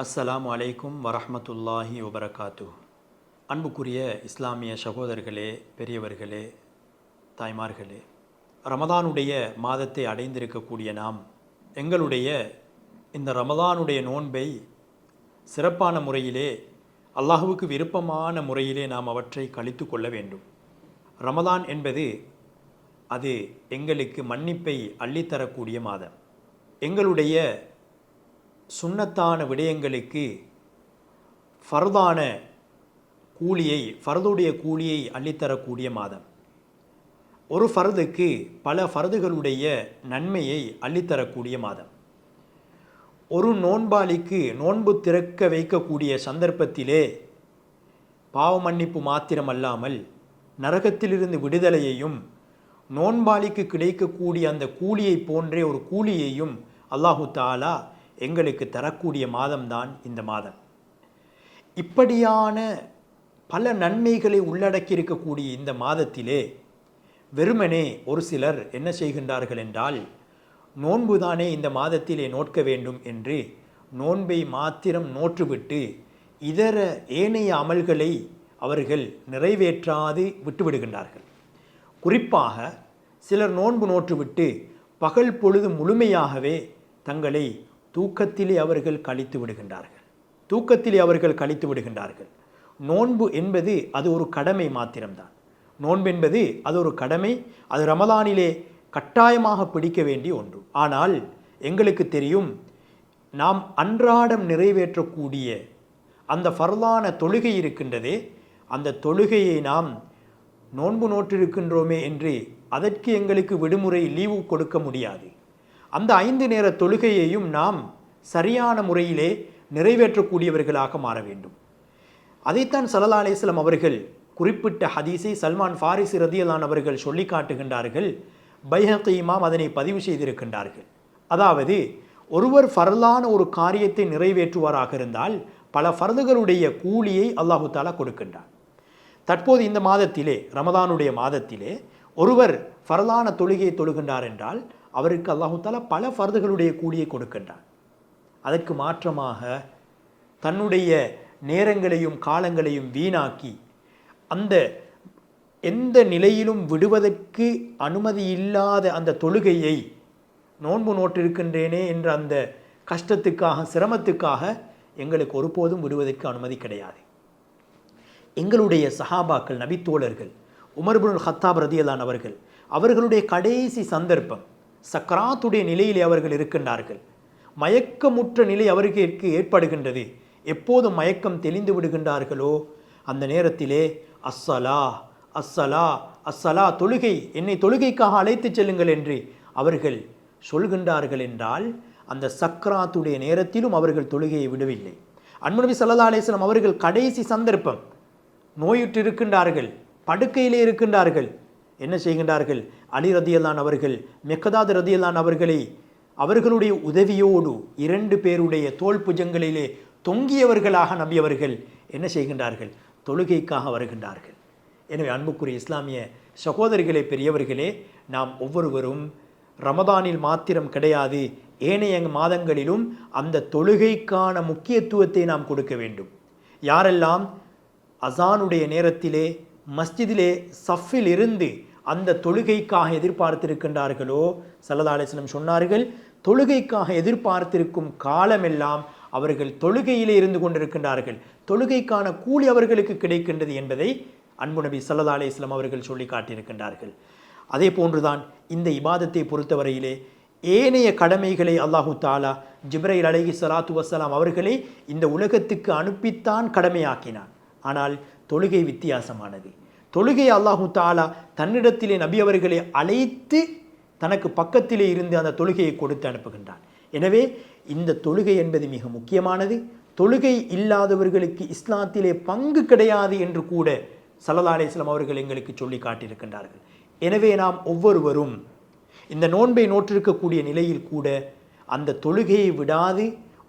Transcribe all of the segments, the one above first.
அஸ்ஸலாம் அலைக்கும் வரஹ்மத்துல்லாஹி வபரகாத்து அன்புக்குரிய இஸ்லாமிய சகோதரர்களே பெரியவர்களே தாய்மார்களே ரமதானுடைய மாதத்தை அடைந்திருக்கக்கூடிய நாம் எங்களுடைய இந்த ரமதானுடைய நோன்பை சிறப்பான முறையிலே அல்லாஹுவுக்கு விருப்பமான முறையிலே நாம் அவற்றை கழித்து கொள்ள வேண்டும். ரமதான் என்பது அது எங்களுக்கு மன்னிப்பை அள்ளித்தரக்கூடிய மாதம். எங்களுடைய சுண்ணத்தான விடயங்களுக்கு ஃபர்தான கூலியை ஃபர்துடைய கூலியை அள்ளித்தரக்கூடிய மாதம். ஒரு ஃபர்துக்கு பல ஃபர்துகளுடைய நன்மையை அள்ளித்தரக்கூடிய மாதம். ஒரு நோன்பாளிக்கு நோன்பு திறக்க வைக்கக்கூடிய சந்தர்ப்பத்திலே பாவ மன்னிப்பு மாத்திரமல்லாமல் நரகத்திலிருந்து விடுதலையையும் நோன்பாளிக்கு கிடைக்கக்கூடிய அந்த கூலியை போன்றே ஒரு கூலியையும் அல்லாஹு தாலா எங்களுக்கு தரக்கூடிய மாதம்தான் இந்த மாதம். இப்படியான பல நன்மைகளை உள்ளடக்கி இருக்கக்கூடிய இந்த மாதத்திலே வெறுமனே ஒரு சிலர் என்ன செய்கின்றார்கள் என்றால் நோன்புதானே இந்த மாதத்திலே நோட்க வேண்டும் என்று நோன்பை மாத்திரம் நோற்றுவிட்டு இதர ஏனைய அமல்களை அவர்கள் நிறைவேற்றாது விட்டுவிடுகின்றார்கள். குறிப்பாக சிலர் நோன்பு நோற்றுவிட்டு பகல் பொழுது முழுமையாகவே தங்களை தூக்கத்திலே அவர்கள் கழித்து விடுகின்றார்கள். தூக்கத்திலே அவர்கள் கழித்து விடுகின்றார்கள். நோன்பு என்பது அது ஒரு கடமை மாத்திரம்தான். நோன்பு என்பது அது ஒரு கடமை அது ரமதானிலே கட்டாயமாக பிடிக்க வேண்டிய ஒன்று. ஆனால் எங்களுக்கு தெரியும் நாம் அன்றாடம் நிறைவேற்றக்கூடிய அந்த ஃபர்லான தொழுகை இருக்கின்றதே அந்த தொழுகையை நாம் நோன்பு நோற்றிருக்கின்றோமே என்று அதற்கு எங்களுக்கு விடுமுறை லீவு கொடுக்க முடியாது. அந்த ஐந்து நேர தொழுகையையும் நாம் சரியான முறையிலே நிறைவேற்றக்கூடியவர்களாக மாற வேண்டும். அதைத்தான் சல்லா அலிஸ்லாம் அவர்கள் குறிப்பிட்ட ஹதீஸை சல்மான் ஃபாரிஸ் ரதியலான் அவர்கள் சொல்லி காட்டுகின்றார்கள். பைஹக் இமாம் அதனை பதிவு செய்திருக்கின்றார்கள். அதாவது ஒருவர் ஃபரலான ஒரு காரியத்தை நிறைவேற்றுவாராக இருந்தால் பல ஃபரதுகளுடைய கூலியை அல்லாஹு தாலா கொடுக்கின்றார் தற்போது இந்த மாதத்திலே ரமதானுடைய மாதத்திலே ஒருவர் ஃபரலான தொழுகையை தொழுகின்றார் என்றால் அவருக்கு அல்லாஹு தாலா பல ஃபர்துகளுடைய கூலியை கொடுக்கின்றான். அதற்கு மாற்றமாக தன்னுடைய நேரங்களையும் காலங்களையும் வீணாக்கி அந்த எந்த நிலையிலும் விடுவதற்கு அனுமதி இல்லாத அந்த தொழுகையை நோன்பு நோட்டிருக்கின்றேனே என்ற அந்த கஷ்டத்துக்காக சிரமத்துக்காக எங்களுக்கு ஒருபோதும் விடுவதற்கு அனுமதி கிடையாது. எங்களுடைய சஹாபாக்கள் நபித்தோழர்கள் உமர்புல் ஹத்தாப் ரதியலான் அவர்கள் அவர்களுடைய கடைசி சந்தர்ப்பம் சக்கராத்துடைய நிலையிலே அவர்கள் இருக்கின்றார்கள். மயக்கமுற்ற நிலை அவர்களுக்கு ஏற்படுகின்றது. எப்போது மயக்கம் தெளிந்து விடுகின்றார்களோ அந்த நேரத்திலே அஸ்ஸலா அஸ்ஸலா அஸ்ஸலா தொழுகை என்னை தொழுகைக்காக அழைத்து செல்லுங்கள் என்று அவர்கள் சொல்கின்றார்கள் என்றால் அந்த சக்ராத்துடைய நேரத்திலும் அவர்கள் தொழுகையை விடவில்லை. அன்புநபி சல்லா அலிஸ்லாம் அவர்கள் கடைசி சந்தர்ப்பம் நோயுற்று இருக்கின்றார்கள் படுக்கையிலே இருக்கின்றார்கள். என்ன செய்கின்றார்கள்? அலி ரதியல்லான் அவர்கள் மெக்கதாத் ரதியல்லான் அவர்களை அவர்களுடைய உதவியோடு இரண்டு பேருடைய தோல் புஜங்களிலே தொங்கியவர்களாக நம்பியவர்கள் என்ன செய்கின்றார்கள்? தொழுகைக்காக வருகின்றார்கள். எனவே அன்புக்குரிய இஸ்லாமிய சகோதரிகளே பெரியவர்களே நாம் ஒவ்வொருவரும் ரமதானில் மாத்திரம் கிடையாது ஏனைய மாதங்களிலும் அந்த தொழுகைக்கான முக்கியத்துவத்தை நாம் கொடுக்க வேண்டும். யாரெல்லாம் அசானுடைய நேரத்திலே மஸ்ஜிதிலே சஃபில் இருந்து அந்த தொழுகைக்காக எதிர்பார்த்திருக்கின்றார்களோ? சல்லதாலேசனம் சொன்னார்கள் தொழுகைக்காக எதிர்பார்த்திருக்கும் காலமெல்லாம் அவர்கள் தொழுகையிலே இருந்து கொண்டிருக்கின்றார்கள். தொழுகைக்கான கூலி அவர்களுக்கு கிடைக்கின்றது என்பதை அன்பு நபி சல்லதா அலிஸ்லாம் அவர்கள் சொல்லி காட்டியிருக்கின்றார்கள். அதே போன்றுதான் இந்த இபாதத்தை பொறுத்தவரையிலே ஏனைய கடமைகளை அல்லாஹு தாலா ஜிப்ரைல் அலஹி சலாத்து வசலாம் அவர்களை இந்த உலகத்துக்கு அனுப்பித்தான் கடமையாக்கினான். ஆனால் தொழுகை வித்தியாசமானது. தொழுகை அல்லாஹு தாலா தன்னிடத்திலே நபி அவர்களை அழைத்து தனக்கு பக்கத்திலே இருந்து அந்த தொழுகையை கொடுத்து அனுப்புகின்றான். எனவே இந்த தொழுகை என்பது மிக முக்கியமானது. தொழுகை இல்லாதவர்களுக்கு இஸ்லாத்திலே பங்கு கிடையாது என்று கூட சல்லா அலிஸ்லாம் அவர்கள் எங்களுக்கு சொல்லி காட்டியிருக்கின்றார்கள். எனவே நாம் ஒவ்வொருவரும் இந்த நோன்பை நோற்றிருக்கக்கூடிய நிலையில் கூட அந்த தொழுகையை விடாது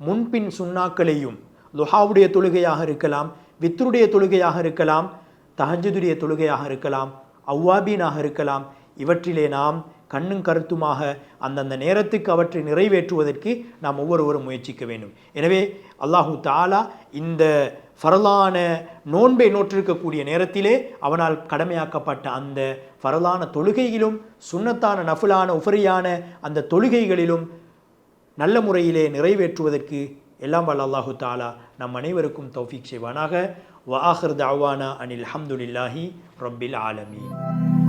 முன்பின் சுண்ணாக்களையும் லுஹாவுடைய தொழுகையாக இருக்கலாம் வித்ருடைய தொழுகையாக இருக்கலாம் தஹஜுடைய தொழுகையாக இருக்கலாம் அவ்வாபீனாக இருக்கலாம். இவற்றிலே நாம் கண்ணும் கருத்துமாக அந்தந்த நேரத்துக்கு அவற்றை நிறைவேற்றுவதற்கு நாம் ஒவ்வொருவரும் முயற்சிக்க வேண்டும். எனவே அல்லாஹு தாலா இந்த ஃபரலான நோன்பை நோற்றிருக்கக்கூடிய நேரத்திலே அவனால் கடமையாக்கப்பட்ட அந்த ஃபரலான தொழுகையிலும் சுண்ணத்தான நஃபுலான உஃபரியான அந்த தொழுகைகளிலும் நல்ல முறையிலே நிறைவேற்றுவதற்கு எல்லாம் வல்ல அல்லாஹு தாலா நம் அனைவருக்கும் தௌஃபீக் செய்வானாக வ ஆஹிர் தாவானா அனில் அஹமதுல்லாஹி ரப்பில் ஆலமீன்